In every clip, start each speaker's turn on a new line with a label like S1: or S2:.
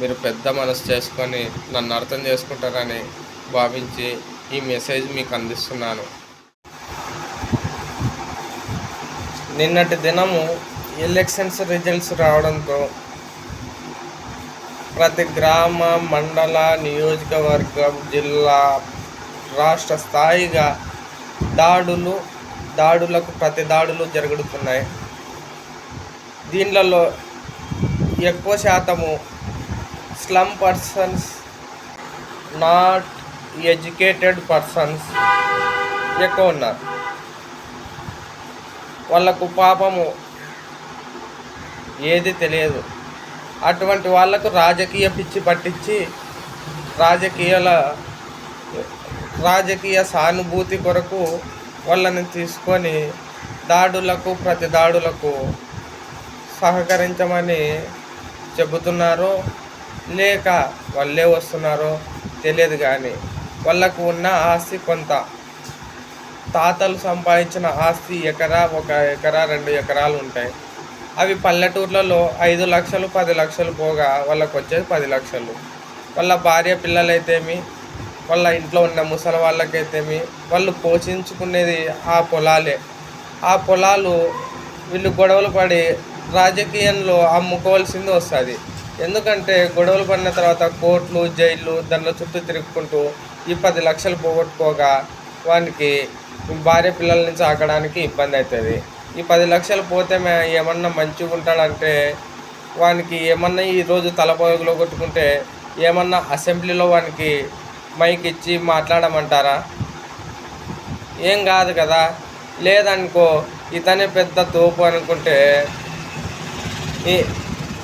S1: మీరు పెద్ద మనసు చేసుకొని నన్ను అర్థం చేసుకుంటారని భావించి ఈ మెసేజ్ మీకు అందిస్తున్నాను. నిన్నటి దినము ఎలక్షన్స్ రిజల్ట్స్ రావడంతో ప్రతి గ్రామ మండల నియోజకవర్గం జిల్లా రాష్ట్ర స్థాయిగా దాడులు దాడులకు ప్రతి దాడులు జరుగుతున్నాయి. దీనిలలో ఎక్కువ శాతము slum persons not educated persons ఎక్కువ ఉన్నారు. వాళ్ళకు పాపము ఏది తెలియదు. అటువంటి వాళ్ళకు రాజకీయ పిచ్చి పట్టించి రాజకీయాల రాజకీయ సానుభూతి కొరకు వాళ్ళని తీసుకొని దాడులకు ప్రతి దాడులకు సహకరించమని చెబుతున్నారు. లేక వాళ్ళే వస్తున్నారో తెలియదు కానీ వాళ్ళకు ఉన్న ఆస్తి కొంత. తాతలు సంపాదించిన ఆస్తి ఎకరా ఒక ఎకరా రెండు ఎకరాలు ఉంటాయి. అవి పల్లెటూర్లలో ఐదు లక్షలు పది లక్షలు పోగా వాళ్ళకు వచ్చేది పది లక్షలు. వాళ్ళ భార్య పిల్లలైతేమి వాళ్ళ ఇంట్లో ఉన్న ముసలి వాళ్ళకైతేమి వాళ్ళు పోషించుకునేది ఆ పొలాలే. ఆ పొలాలు వీళ్ళు గొడవలు పడి రాజకీయంలో అమ్ముకోవాల్సింది వస్తుంది. ఎందుకంటే గొడవలు పడిన తర్వాత కోర్టులు జైళ్ళు దానిలో చుట్టూ తిరుగుకుంటూ ఈ పది లక్షలు పోగొట్టుకోగా వానికి భార్య పిల్లల్ని సాకడానికి ఇబ్బంది అవుతుంది. ఈ పది లక్షలు పోతే ఏమన్నా మంచిగా ఉంటాడంటే వానికి ఏమన్నా ఈరోజు తలపోగులో కొట్టుకుంటే ఏమన్నా అసెంబ్లీలో వానికి మైక్ ఇచ్చి మాట్లాడమంటారా? ఏం కాదు కదా. లేదనుకో ఇతనే పెద్ద తోపు అనుకుంటే ఈ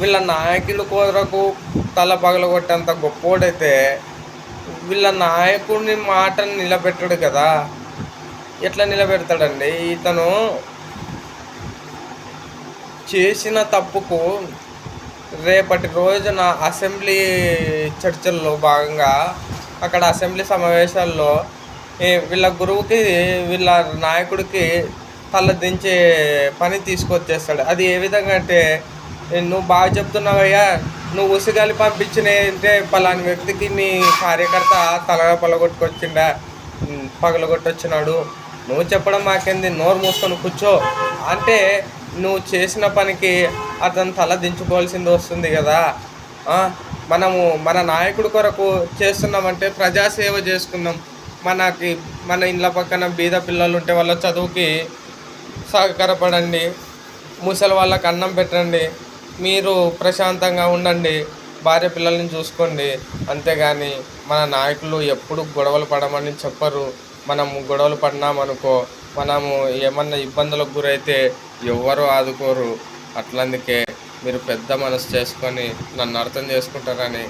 S1: వీళ్ళ నాయకుల కొరకు తల పగలగొట్టేంత గొప్పోడైతే వీళ్ళ నాయకుడిని మాటను నిలబెట్టడు కదా. ఎట్లా నిలబెడతాడండి? ఇతను చేసిన తప్పుకు రేపటి రోజున అసెంబ్లీ చర్చల్లో భాగంగా అక్కడ అసెంబ్లీ సమావేశాల్లో వీళ్ళ గురువుకి వీళ్ళ నాయకుడికి తల దించే పని తీసుకొచ్చేస్తాడు. అది ఏ విధంగా అంటే నువ్వు బాగా చెప్తున్నావయ్యా నువ్వు ఉసిగాలి పంపించిన అంటే పలాని వ్యక్తికి నీ కార్యకర్త తలగా పలగొట్టుకొచ్చిండా. పగలగొట్టొచ్చినాడు. నువ్వు చెప్పడం మాకేంది? నోరు మూసుకొని కూర్చో. అంటే నువ్వు చేసిన పనికి అతను తల దించుకోవాల్సింది వస్తుంది కదా. మనము మన నాయకుడి కొరకు చేస్తున్నామంటే ప్రజాసేవ చేసుకుందాం. మనకి మన ఇండ్ల పక్కన బీద పిల్లలు ఉంటే వాళ్ళ చదువుకి సహకారపడండి. ముసలి వాళ్ళకి అన్నం పెట్టండి. మీరు ప్రశాంతంగా ఉండండి భార్య పిల్లల్ని చూసుకోండి. అంతేగాని మన నాయకులు ఎప్పుడు గొడవలు పడమని చెప్పరు. మనము గొడవలు పడినామనుకో మనము ఏమన్నా ఇబ్బందులకు గురైతే ఎవ్వరు ఆదుకోరు. అట్లందుకే మీరు పెద్ద మనసు చేసుకొని నన్ను అర్థం చేసుకుంటారని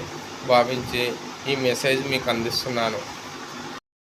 S1: భావించి ఈ మెసేజ్ మీకు అందిస్తున్నాను.